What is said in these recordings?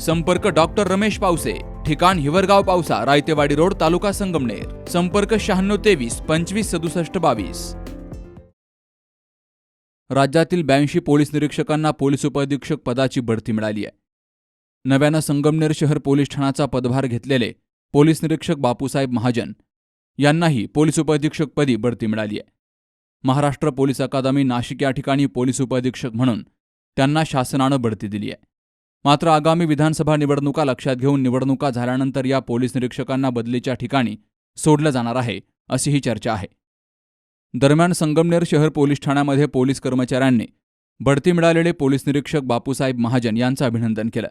संपर्क डॉक्टर रमेश पावसे ठिकाण हिवरगाव पावसा रायतेवाडी रोड तालुका संगमनेर. संपर्क शहाण्णव तेवीस पंचवीस सदुसष्ट बावीस. राज्यातील ब्याऐंशी पोलीस निरीक्षकांना पोलीस उपअधीक्षक पदाची बढती मिळाली आहे. नव्यानं संगमनेर शहर पोलीस ठाण्याचा पदभार घेतलेले पोलीस निरीक्षक बापूसाहेब महाजन यांनाही पोलीस उपअधीक्षकपदी बढती मिळाली आहे. महाराष्ट्र पोलीस अकादमी नाशिक या ठिकाणी पोलीस उपअधीक्षक म्हणून त्यांना शासनानं बढती दिली आहे. मात्र आगामी विधानसभा निवडणुका लक्षात घेऊन निवडणुका झाल्यानंतर या पोलीस निरीक्षकांना बदलीच्या ठिकाणी सोडलं जाणार आहे अशी ही चर्चा आहे. दरम्यान संगमनेर शहर पोलीस ठाण्यामध्ये पोलीस कर्मचाऱ्यांनी बढती मिळालेले पोलीस निरीक्षक बापूसाहेब महाजन यांचं अभिनंदन केलं.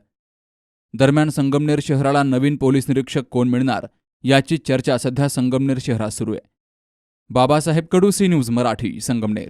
दरम्यान संगमनेर शहराला नवीन पोलीस निरीक्षक कोण मिळणार याची चर्चा सध्या संगमनेर शहरात सुरू आहे. Babasaheb Kadu C news Marathi Sangamner.